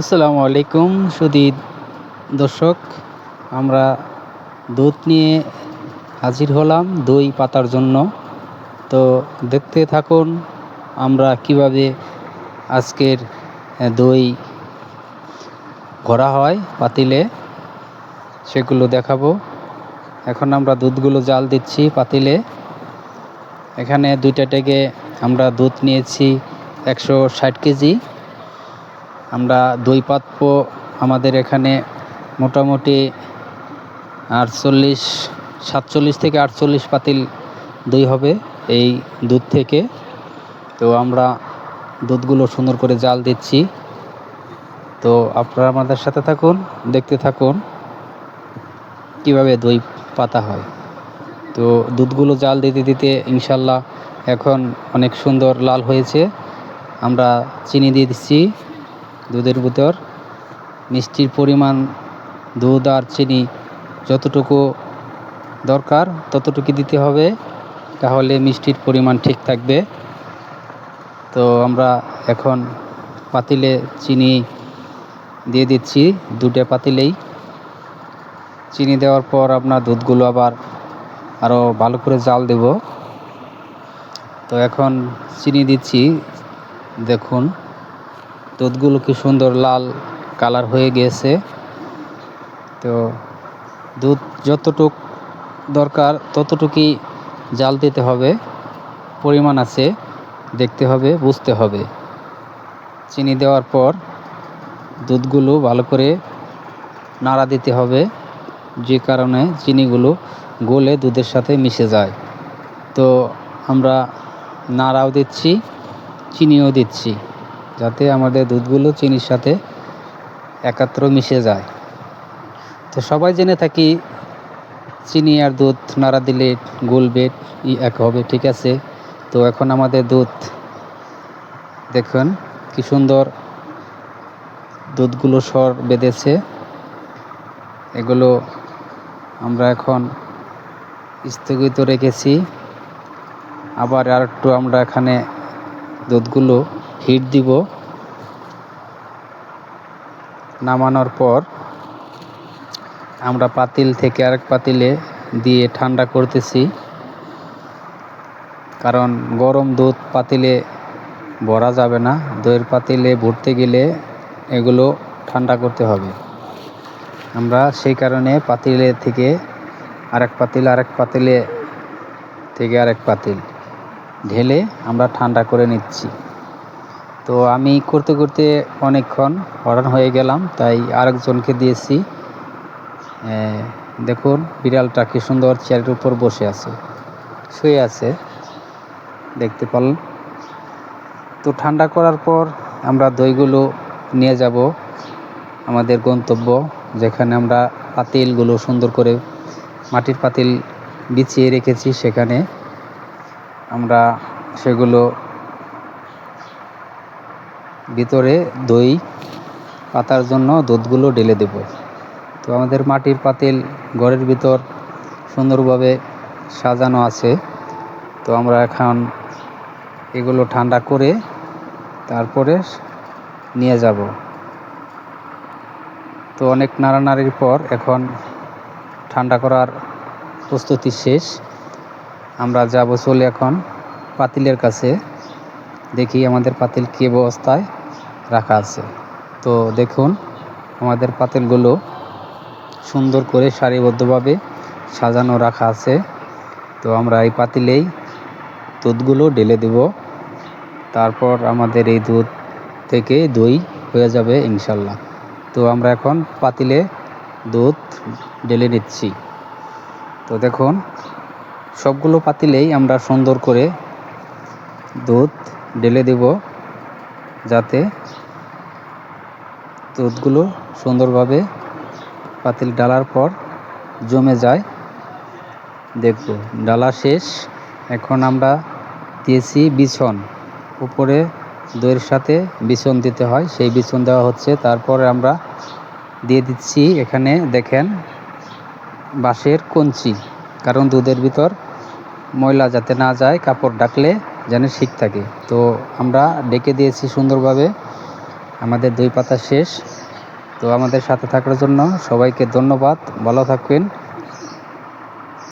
আসসালামু আলাইকুম সুদী দর্শক, আমরা দুধ নিয়ে হাজির হলাম দই পাতার জন্য। তো দেখতে থাকুন আমরা কীভাবে আজকের দই ভরা হয় পাতিলে, সেগুলো দেখাবো। এখন আমরা দুধগুলো জাল দিচ্ছি পাতিলে। এখানে দুইটা থেকে আমরা দুধ নিয়েছি একশো ষাট কেজি। আমরা দই পাতব আমাদের এখানে মোটামুটি আটচল্লিশ, সাতচল্লিশ থেকে আটচল্লিশ পাতিল দই হবে এই দুধ থেকে। তো আমরা দুধগুলো সুন্দর করে জাল দিচ্ছি। তো আপনারা আমাদের সাথে থাকুন, দেখতে থাকুন কীভাবে দই পাতা হয়। তো দুধগুলো জাল দিতে দিতে ইনশাল্লাহ এখন অনেক সুন্দর লাল হয়েছে। আমরা চিনি দিয়ে দিচ্ছি। দুধের ভিতর। মিষ্টির পরিমাণ, দুধ আর চিনি যতটুকু দরকার ততটুকু দিতে হবে, তাহলে মিষ্টির পরিমাণ ঠিক থাকবে। তো আমরা এখন পাতিলে চিনি দিয়ে দিচ্ছি, দুটো পাতিলেই। চিনি দেওয়ার পর আপনার দুধগুলো আবার আরও ভালো করে জাল দেব। তো এখন চিনি দিচ্ছি, দেখুন। দুধগুলো কি সুন্দর লাল কালার হয়ে গিয়েছে। তো দুধ যতটুক দরকার ততটুকুই জাল দিতে হবে। পরিমাণ আছে, দেখতে হবে, বুঝতে হবে। চিনি দেওয়ার পর দুধগুলো ভালো করে নাড়া দিতে হবে। যে কারণে চিনিগুলো গলে দুধের সাথে মিশে যায়। তো আমরা নাড়াও দিচ্ছি, চিনিও দিচ্ছি। যাতে আমাদের দুধগুলো চিনির সাথে একাত্র মিশে যায়। তো সবাই জেনে থাকি, চিনি আর দুধ নাড়া দিলে গলবে, ই এক হবে, ঠিক আছে? তো এখন আমাদের দুধ, দেখুন কি সুন্দর দুধগুলো স্বর বেঁধেছে। এগুলো আমরা এখন স্থগিত রেখেছি। আবার আর একটু আমরা এখানে দুধগুলো হিট দিব। নামানোর পর আমরা পাতিল থেকে আরেক পাতিলে দিয়ে ঠান্ডা করতেছি। কারণ গরম দুধ পাতিলে ভরা যাবে না। দইয়ের পাতিলে ভরতে গেলে এগুলো ঠান্ডা করতে হবে। আমরা সেই কারণে পাতিলে থেকে আরেক পাতিল, আরেক পাতিলে থেকে আরেক পাতিল ঢেলে আমরা ঠান্ডা করে নিচ্ছি। তো আমি করতে করতে অনেকক্ষণ হরান হয়ে গেলাম, তাই আরেকজনকে দিয়েছি। দেখুন বিড়ালটা কি সুন্দর চেয়ারের উপর বসে আছে, শুয়ে আছে, দেখতে পারলেন তো ঠান্ডা করার পর আমরা দইগুলো নিয়ে যাব, আমাদের গন্তব্য, যেখানে আমরা পাতিলগুলো সুন্দর করে মাটির পাতিল বিছিয়ে রেখেছি, সেখানে আমরা সেগুলো ভিতরে দই পাতার জন্য দুধগুলো ঢেলে দেব। তো আমাদের মাটির পাতিল ঘরের ভিতর সুন্দরভাবে সাজানো আছে। তো আমরা এখন এগুলো ঠান্ডা করে তারপরে নিয়ে যাব। তো অনেক নাড়ানাড়ির পর এখন ঠান্ডা করার প্রস্তুতি শেষ। আমরা যাব চলে এখন পাতিলের কাছে। দেখি আমাদের পাতিল কী অবস্থায়। রাখা আছে। তো দেখুন, আমাদের পাতিলগুলো সুন্দর করে সারিবদ্ধভাবে সাজানো রাখা আছে। তো আমরা এই পাতিলেই দুধগুলো ঢেলে দেব। তারপর আমাদের এই দুধ থেকে দই হয়ে যাবে ইনশাল্লাহ। তো আমরা এখন পাতিলে দুধ ঢেলে নিচ্ছি। তো দেখুন, সবগুলো পাতিলেই আমরা সুন্দর করে দুধ ঢেলে দেব। দুধগুলো সুন্দরভাবে পাতিল ডালার পর জমে যায়। দেখব, ডালা শেষ। এখন আমরা দিয়েছি বিছন। উপরে দইয়ের সাথে বিছন দিতে হয়। সেই বিছন দেওয়া হচ্ছে। তারপরে আমরা দিয়ে দিচ্ছি এখানে দেখেন বাঁশের কঞ্চি। কারণ দুধের ভিতর ময়লা যাতে না যায়, কাপড় ডাকলে যেন ঠিক থাকে। তো আমরা ডেকে দিয়েছি সুন্দরভাবে। আমাদের দুই পাতা শেষ। তো আমাদের সাথে থাকার জন্য সবাইকে ধন্যবাদ। ভালো থাকবেন।